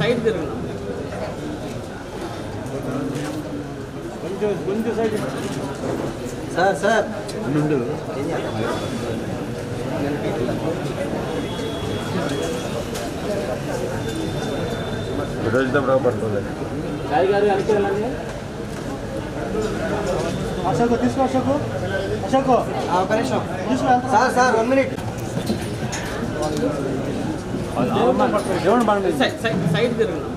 Side తిరుగున్నాం sir sir. నుండు రోజుతో బాగుపడుతుంది రాయి గారు అనుకోవాలండి అశోక్ తీసుకో అశోక్. అశోక్. ఒక నిమిషం. తీసుకో. Sir sir one minute. Side తిరుగున్నాం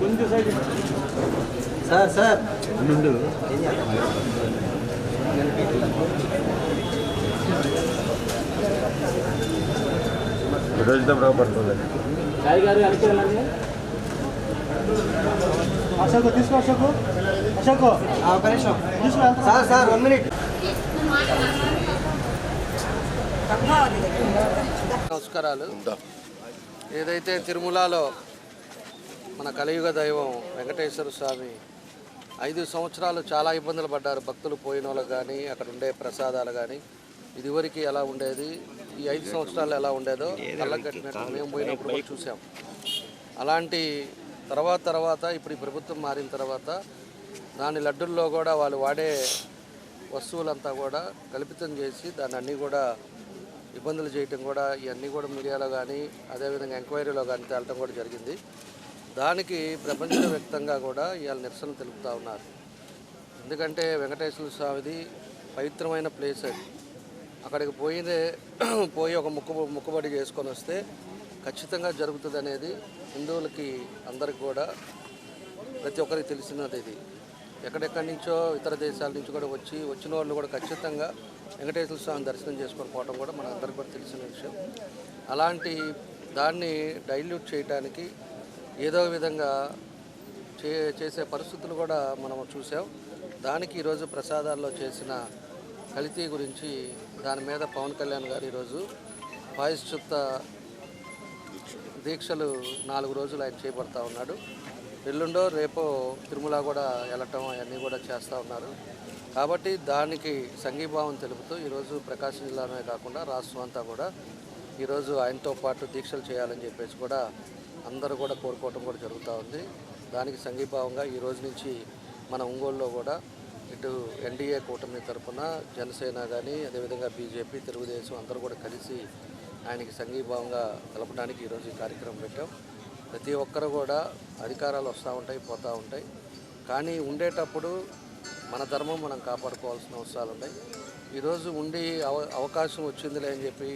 కొంచెం సైడ్ సార్ సార్ నుండు రోజుతో బాగుపడుతుంది అశోక్ తీసుకో అశోక్ అశోక్ తీసుకో సార్ సార్ వన్ మినిట్. నమస్కారాలు. ఏదైతే తిరుమలలో మన కలియుగ దైవం వెంకటేశ్వర స్వామి ఐదు సంవత్సరాలు చాలా ఇబ్బందులు పడ్డారు. భక్తులు పోయిన వాళ్ళకి కానీ అక్కడ ఉండే ప్రసాదాలు కానీ ఇదివరకు ఎలా ఉండేది? ఈ ఐదు సంవత్సరాలు ఎలా ఉండేదో కళ్ళగట్టినట్టు మేము పోయినప్పుడు చూసాం. అలాంటి తర్వాత తర్వాత ఇప్పుడు ఈ ప్రభుత్వం మారిన తర్వాత దాని లడ్డుల్లో కూడా వాళ్ళు వాడే వస్తువులంతా కూడా కల్పితం చేసి దాన్ని అన్నీ కూడా ఇబ్బందులు చేయటం కూడా ఇవన్నీ కూడా మీడియాలో కానీ అదేవిధంగా ఎంక్వైరీలో కానీ తేలటం కూడా జరిగింది. దానికి ప్రపంచవ్యాప్తంగా కూడా ఇవాళ నిరసన తెలుపుతూ ఉన్నారు. ఎందుకంటే వెంకటేశ్వర స్వామిది పవిత్రమైన ప్లేస్ అది. అక్కడికి పోయినే పోయి ఒక ముక్కు ముక్కుబడి చేసుకొని వస్తే ఖచ్చితంగా జరుగుతుంది అనేది హిందువులకి అందరికి కూడా ప్రతి ఒక్కరికి తెలిసినది ఇది. ఎక్కడెక్కడి నుంచో ఇతర దేశాల నుంచి కూడా వచ్చి వచ్చిన వాళ్ళు కూడా ఖచ్చితంగా వెంకటేశ్వర స్వామి దర్శనం చేసుకొని పోవడం కూడా మన అందరికీ కూడా తెలిసిన విషయం. అలాంటి దాన్ని డైల్యూట్ చేయడానికి ఏదో విధంగా చే చేసే పరిస్థితులు కూడా మనం చూసాం. దానికి ఈరోజు ప్రసాదాల్లో చేసిన కల్తీ గురించి దాని మీద పవన్ కళ్యాణ్ గారు ఈరోజు పాయశ్చిత్త దీక్షలు నాలుగు రోజులు ఆయన చేపడతా ఉన్నాడు. ఎల్లుండో రేపో తిరుమల కూడా వెళ్ళటం అవన్నీ కూడా చేస్తూ ఉన్నారు. కాబట్టి దానికి సంఘీభావం తెలుపుతూ ఈరోజు ప్రకాశం జిల్లానే కాకుండా రాష్ట్రం అంతా కూడా ఈరోజు ఆయనతో పాటు దీక్షలు చేయాలని చెప్పేసి కూడా అందరూ కూడా కోరుకోవటం కూడా జరుగుతూ ఉంది. దానికి సంఘీభావంగా ఈ రోజు నుంచి మన ఒంగోలులో కూడా ఇటు ఎన్డీఏ కూటమి తరఫున జనసేన కానీ అదేవిధంగా బీజేపీ తెలుగుదేశం అందరూ కూడా కలిసి ఆయనకి సంఘీభావంగా తెలపడానికి ఈరోజు ఈ కార్యక్రమం పెట్టాం. ప్రతి ఒక్కరు కూడా అధికారాలు వస్తూ ఉంటాయి పోతూ ఉంటాయి. కానీ ఉండేటప్పుడు మన ధర్మం మనం కాపాడుకోవాల్సిన అవసరాలు ఉన్నాయి. ఈరోజు ఉండి అవ అవకాశం వచ్చిందిలే అని చెప్పి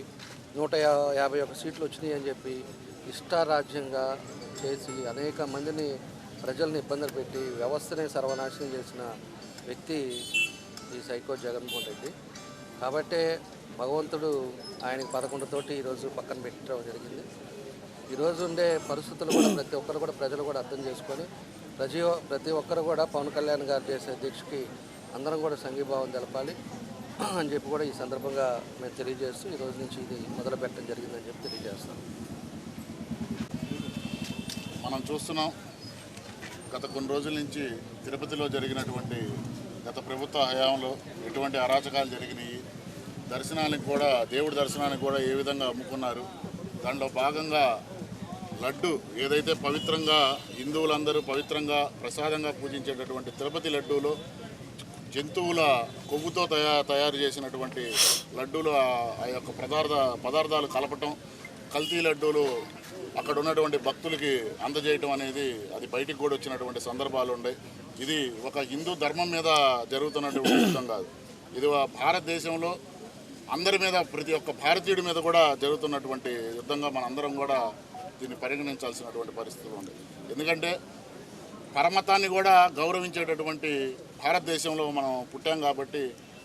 నూట యాభై ఒక్క సీట్లు వచ్చినాయి అని చెప్పి ఇష్టారాజ్యంగా చేసి అనేక మందిని ప్రజల్ని ఇబ్బందులు పెట్టి వ్యవస్థని సర్వనాశనం చేసిన వ్యక్తి ఈ సైకో జగన్మోహన్ రెడ్డి. కాబట్టే భగవంతుడు ఆయనకి పదకొండుతోటి ఈరోజు పక్కన పెట్టడం జరిగింది. ఈరోజు ఉండే పరిస్థితులు కూడా ప్రతి ఒక్కరు కూడా ప్రజలు కూడా అర్థం చేసుకొని ప్రతి ప్రతి ఒక్కరు కూడా పవన్ కళ్యాణ్ గారు చేసే దీక్షకి అందరం కూడా సంఘీభావం తెలపాలి అని చెప్పి కూడా ఈ సందర్భంగా మేము తెలియజేస్తూ ఈ రోజు నుంచి ఇది మొదలు పెట్టడం జరిగిందని చెప్పి తెలియజేస్తాం. మనం చూస్తున్నాం గత కొన్ని రోజుల నుంచి తిరుపతిలో జరిగినటువంటి గత ప్రభుత్వ హయాంలో ఎటువంటి అరాచకాలు జరిగినాయి. దర్శనానికి కూడా దేవుడి దర్శనానికి కూడా ఏ విధంగా అమ్ముకున్నారు. దానిలో భాగంగా లడ్డు ఏదైతే పవిత్రంగా హిందువులందరూ పవిత్రంగా ప్రసాదంగా పూజించేటటువంటి తిరుపతి లడ్డూలో జంతువుల కొవ్వుతో తయా తయారు చేసినటువంటి లడ్డూలు ఆ- యొక్క పదార్థ పదార్థాలు కలపటం కల్తీ లడ్డూలు అక్కడ ఉన్నటువంటి భక్తులకి అందజేయటం అనేది అది బయటికి కూడా వచ్చినటువంటి సందర్భాలు ఉన్నాయి. ఇది ఒక హిందూ ధర్మం మీద జరుగుతున్నటువంటి విషయం కాదు. ఇది భారతదేశంలో అందరి మీద ప్రతి ఒక్క భారతీయుడి మీద కూడా జరుగుతున్నటువంటి యుద్ధంగా మనందరం కూడా దీన్ని పరిగణించాల్సినటువంటి పరిస్థితులు ఉంది ఎందుకంటే పరమతాన్ని కూడా గౌరవించేటటువంటి భారతదేశంలో మనం పుట్టాం కాబట్టి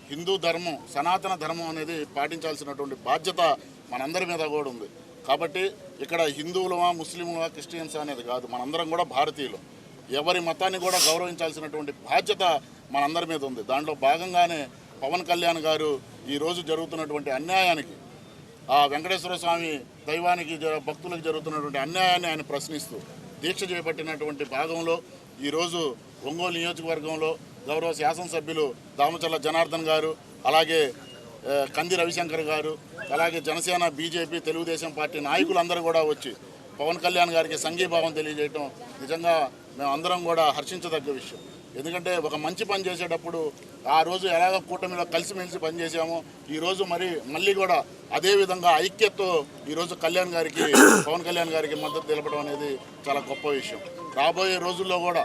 హిందూ ధర్మం సనాతన ధర్మం అనేది పాటించాల్సినటువంటి బాధ్యత మనందరి మీద కూడా ఉంది. కాబట్టి ఇక్కడ హిందువులమా ముస్లింలమా క్రిస్టియన్స్ అనేది కాదు. మనందరం కూడా భారతీయులు. ఎవరి మతాన్ని కూడా గౌరవించాల్సినటువంటి బాధ్యత మనందరి మీద ఉంది. దాంట్లో భాగంగానే పవన్ కళ్యాణ్ గారు ఈరోజు జరుగుతున్నటువంటి అన్యాయానికి ఆ వెంకటేశ్వర స్వామి దైవానికి జ- భక్తులకు జరుగుతున్నటువంటి అన్యాయాన్ని ఆయన ప్రశ్నిస్తూ దీక్ష చేపట్టినటువంటి భాగంలో ఈరోజు ఒంగోలు నియోజకవర్గంలో గౌరవ శాసనసభ్యులు దామచల్ల జనార్దన్ గారు అలాగే కంది రవిశంకర్ గారు అలాగే జనసేన బీజేపీ తెలుగుదేశం పార్టీ నాయకులందరూ కూడా వచ్చి పవన్ కళ్యాణ్ గారికి సంఘీభావం తెలియజేయటం నిజంగా మేము అందరం కూడా హర్షించదగ్గ విషయం. ఎందుకంటే ఒక మంచి పని చేసేటప్పుడు ఆ రోజు ఎలాగ కూటమిలో కలిసిమెలిసి పనిచేసామో ఈరోజు మరి మళ్ళీ కూడా అదే విధంగా ఐక్యతతో ఈరోజు కళ్యాణ్ గారికి పవన్ కళ్యాణ్ గారికి మద్దతు తెలపడం అనేది చాలా గొప్ప విషయం. రాబోయే రోజుల్లో కూడా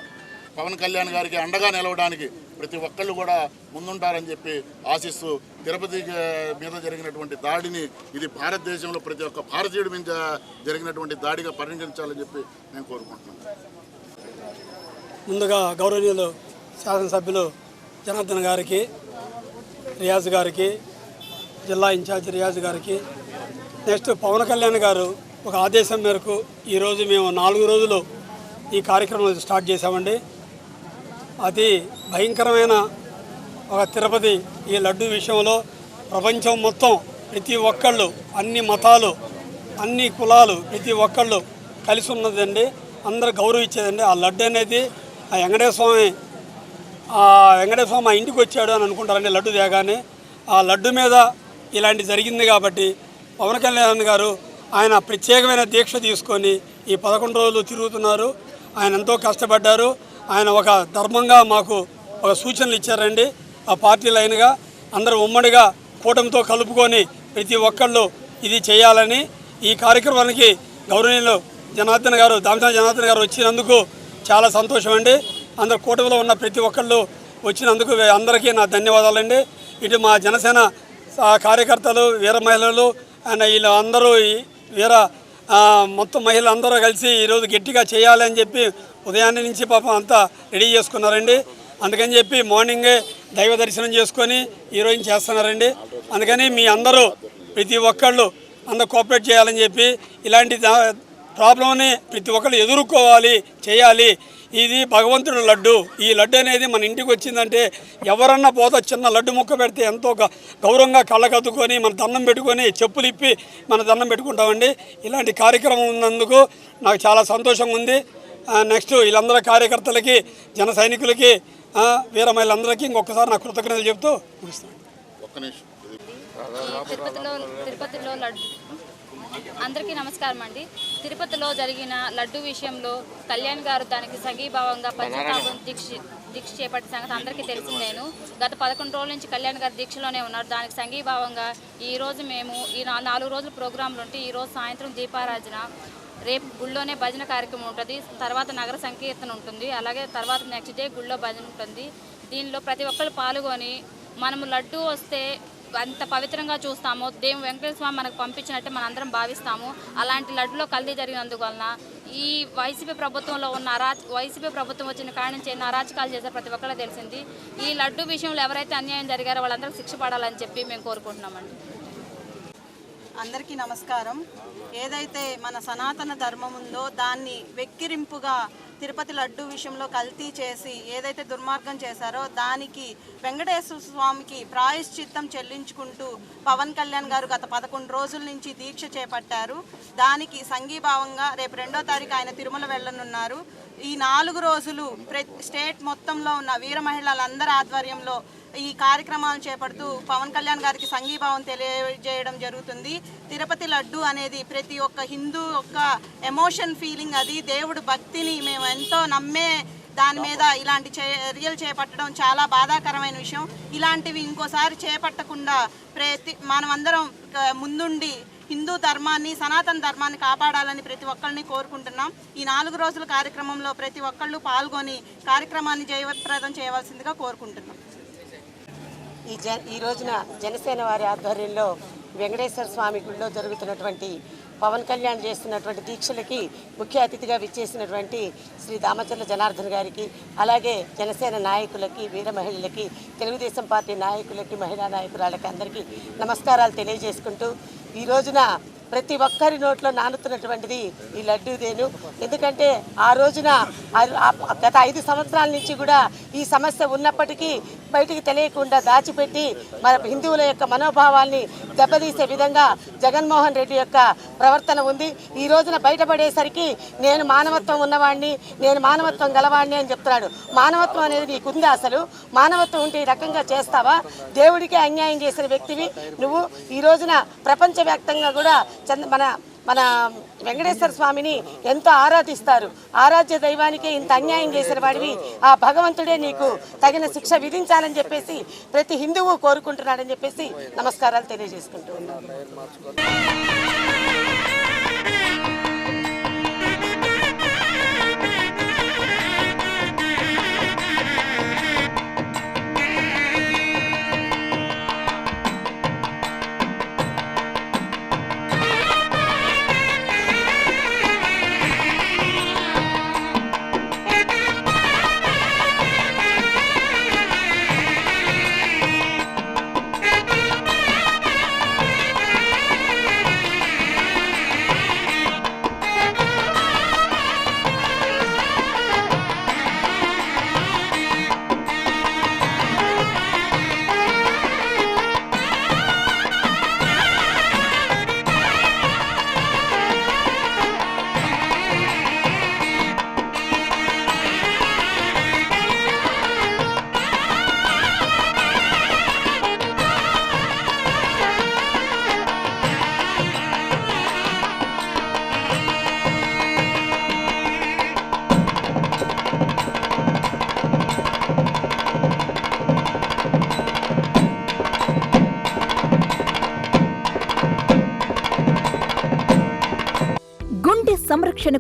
పవన్ కళ్యాణ్ గారికి అండగా నిలవడానికి ప్రతి ఒక్కళ్ళు కూడా ముందుంటారని చెప్పి ఆశిస్తూ తిరుపతి మీద జరిగినటువంటి దాడిని ఇది భారతదేశంలో ప్రతి ఒక్క భారతీయుడి మీద జరిగినటువంటి దాడిగా పరిగణించాలని చెప్పి నేను కోరుకుంటున్నాను. ముందుగా గౌరవనీయులు శాసనసభ్యులు జనార్దన్ గారికి రియాజ్ గారికి జిల్లా ఇన్ఛార్జ్ రియాజ్ గారికి నెక్స్ట్ పవన్ కళ్యాణ్ గారు ఒక ఆదేశం మేరకు ఈరోజు మేము నాలుగు రోజులు ఈ కార్యక్రమం స్టార్ట్ చేశామండి. అతి భయంకరమైన ఒక తిరుపతి ఈ లడ్డు విషయంలో ప్రపంచం మొత్తం ప్రతి ఒక్కళ్ళు అన్ని మతాలు అన్ని కులాలు ప్రతి ఒక్కళ్ళు కలిసి ఉన్నదండి. అందరు గౌరవించేదండి. ఆ లడ్డు అనేది ఆ వెంకటేశ్వర స్వామి ఆ వెంకటేశ్వర స్వామి మా ఇంటికి వచ్చాడు అని అనుకుంటారండి లడ్డు తేగానే. ఆ లడ్డు మీద ఇలాంటి జరిగింది కాబట్టి పవన్ కళ్యాణ్ గారు ఆయన ప్రత్యేకమైన దీక్ష తీసుకొని ఈ పదకొండు రోజులు తిరుగుతున్నారు. ఆయన ఎంతో కష్టపడ్డారు. ఆయన ఒక ధర్మంగా మాకు ఒక సూచనలు ఇచ్చారండి. ఆ పార్టీ లైన్గా అందరూ ఉమ్మడిగా కూటమితో కలుపుకొని ప్రతి ఒక్కళ్ళు ఇది చేయాలని ఈ కార్యక్రమానికి గౌరవనీయులు జనార్దన్ గారు దామచంద్ర జనార్దన్ గారు వచ్చినందుకు చాలా సంతోషం అండి అందరు కూటమిలో ఉన్న ప్రతి ఒక్కళ్ళు వచ్చినందుకు అందరికీ నా ధన్యవాదాలండి. ఇటు మా జనసేన కార్యకర్తలు వీర మహిళలు అండ్ వీళ్ళు అందరూ వీర మొత్తం మహిళలు అందరూ కలిసి ఈరోజు గట్టిగా చేయాలి అని చెప్పి ఉదయాన్నే నుంచి పాపం అంతా రెడీ చేసుకున్నారండి. అందుకని చెప్పి మార్నింగే దైవ దర్శనం చేసుకొని ఈరోజు చేస్తున్నారండి. అందుకని మీ అందరూ ప్రతి ఒక్కళ్ళు అందరూ కోఆపరేట్ చేయాలని చెప్పి ఇలాంటి ప్రాబ్లంని ప్రతి ఒక్కరు ఎదుర్కోవాలి చేయాలి. ఇది భగవంతుడు లడ్డు. ఈ లడ్డు అనేది మన ఇంటికి వచ్చిందంటే ఎవరన్నా పోతా చిన్న లడ్డు ముక్క పెడితే ఎంతో గౌరవంగా కళ్ళకద్దుకొని మన దండం పెట్టుకొని చెప్పులు ఇప్పి మన దండం పెట్టుకుంటామండి. ఇలాంటి కార్యక్రమం ఉన్నందుకు నాకు చాలా సంతోషంగా ఉంది. నెక్స్ట్ వీళ్ళందరూ కార్యకర్తలకి జన సైనికులకి ఆ, వీర మహిళలందరికీ ఇంకొకసారి నా కృతజ్ఞతలు చెప్తూ ముగిస్తాను ఒక్క నిమిషం. ఇది తిరుపతిలో తిరుపతిలో లడ్డు. అందరికీ నమస్కారం అండి. తిరుపతిలో జరిగిన లడ్డు విషయంలో కళ్యాణ్ గారు దానికి సంఘీభావంగా పశ్చాత్తాపం దీక్ష దీక్ష చేపట్టిన సంగతి అందరికీ తెలిసిందేను గత పదకొండు రోజుల నుంచి కళ్యాణ్ గారు దీక్షలోనే ఉన్నారు. దానికి సంఘీభావంగా ఈ రోజు మేము ఈ నాలుగు రోజుల ప్రోగ్రాంలు ఉంటే ఈ రోజు సాయంత్రం దీపారాజన రేపు గుళ్ళోనే భజన కార్యక్రమం ఉంటుంది. తర్వాత నగర సంకీర్తన ఉంటుంది. అలాగే తర్వాత నెక్స్ట్ డే గుళ్ళో భజన ఉంటుంది. దీనిలో ప్రతి ఒక్కరు పాల్గొని మనము లడ్డు వస్తే అంత పవిత్రంగా చూస్తాము దేవుడు వెంకటేశ్వర స్వామి మనకు పంపించినట్టే మనం అందరం భావిస్తాము. అలాంటి లడ్డులో కల్తీ జరిగినందువలన ఈ వైసీపీ ప్రభుత్వంలో ఉన్న అరా వైసీపీ ప్రభుత్వం వచ్చిన కాడ నుంచి ఎన్నో అరాచకాలు చేశారు ప్రతి ఒక్కరు తెలిసింది. ఈ లడ్డు విషయంలో ఎవరైతే అన్యాయం జరిగారో వాళ్ళందరూ శిక్ష పడాలని చెప్పి మేము కోరుకుంటున్నామండి. అందరికీ నమస్కారం. ఏదైతే మన సనాతన ధర్మం ఉందో దాన్ని వెక్కిరింపుగా తిరుపతి లడ్డు విషయంలో కల్తీ చేసి ఏదైతే దుర్మార్గం చేశారో దానికి వెంకటేశ్వర స్వామికి ప్రాయశ్చిత్తం చెల్లించుకుంటూ పవన్ కళ్యాణ్ గారు గత పదకొండు రోజుల నుంచి దీక్ష చేపట్టారు. దానికి సంఘీభావంగా రేపు రెండో తారీఖు ఆయన తిరుమల వెళ్ళనున్నారు. ఈ నాలుగు రోజులు స్టేట్ మొత్తంలో ఉన్న వీర మహిళలందరి ఆధ్వర్యంలో ఈ కార్యక్రమాలను చేపడుతూ పవన్ కళ్యాణ్ గారికి సంఘీభావం తెలియజేయడం జరుగుతుంది. తిరుపతి లడ్డు అనేది ప్రతి ఒక్క హిందూ యొక్క ఎమోషన్ ఫీలింగ్ అది. దేవుడు భక్తిని మేము ఎంతో నమ్మే దాని మీద ఇలాంటి చర్యలు చేపట్టడం చాలా బాధాకరమైన విషయం. ఇలాంటివి ఇంకోసారి చేపట్టకుండా ప్రతి మనమందరం ముందుండి హిందూ ధర్మాన్ని సనాతన ధర్మాన్ని కాపాడాలని ప్రతి ఒక్కరిని కోరుకుంటున్నాం. ఈ నాలుగు రోజుల కార్యక్రమంలో ప్రతి ఒక్కళ్ళు పాల్గొని కార్యక్రమాన్ని జయప్రదం చేయవలసిందిగా కోరుకుంటున్నాం. ఈ జ ఈ రోజున జనసేన వారి ఆధ్వర్యంలో వెంకటేశ్వర స్వామి గుడిలో జరుగుతున్నటువంటి పవన్ కళ్యాణ్ చేస్తున్నటువంటి దీక్షలకి ముఖ్య అతిథిగా విచ్చేసినటువంటి శ్రీ దామచర్ల జనార్దన్ గారికి అలాగే జనసేన నాయకులకి వీర మహిళలకి తెలుగుదేశం పార్టీ నాయకులకి మహిళా నాయకురాలకి అందరికీ నమస్కారాలు తెలియజేసుకుంటూ ఈ రోజున ప్రతి ఒక్కరి నోట్లో నానుతున్నటువంటిది ఈ లడ్డూదేను ఎందుకంటే ఆ రోజున గత ఐదు సంవత్సరాల నుంచి కూడా ఈ సమస్య ఉన్నప్పటికీ బయటికి తెలియకుండా దాచిపెట్టి మన హిందువుల యొక్క మనోభావాల్ని దెబ్బతీసే విధంగా జగన్మోహన్ రెడ్డి యొక్క ప్రవర్తన ఉంది. ఈ రోజున బయటపడేసరికి నేను మానవత్వం ఉన్నవాడిని నేను మానవత్వం గలవాడిని అని చెప్తున్నాడు. మానవత్వం అనేది నీకుందా అసలు? మానవత్వం ఉంటే ఈ రకంగా చేస్తావా? దేవుడికి అన్యాయం చేసిన వ్యక్తివి నువ్వు. ఈ రోజున ప్రపంచవ్యాప్తంగా కూడా చంద మన మన వెంకటేశ్వర స్వామిని ఎంతో ఆరాధిస్తారు. ఆరాధ్య దైవానికే ఇంత అన్యాయం చేసిన వాడివి. ఆ భగవంతుడే నీకు తగిన శిక్ష విధించాలని చెప్పేసి ప్రతి హిందువు కోరుకుంటున్నాడని చెప్పేసి నమస్కారాలు తెలియజేసుకుంటూ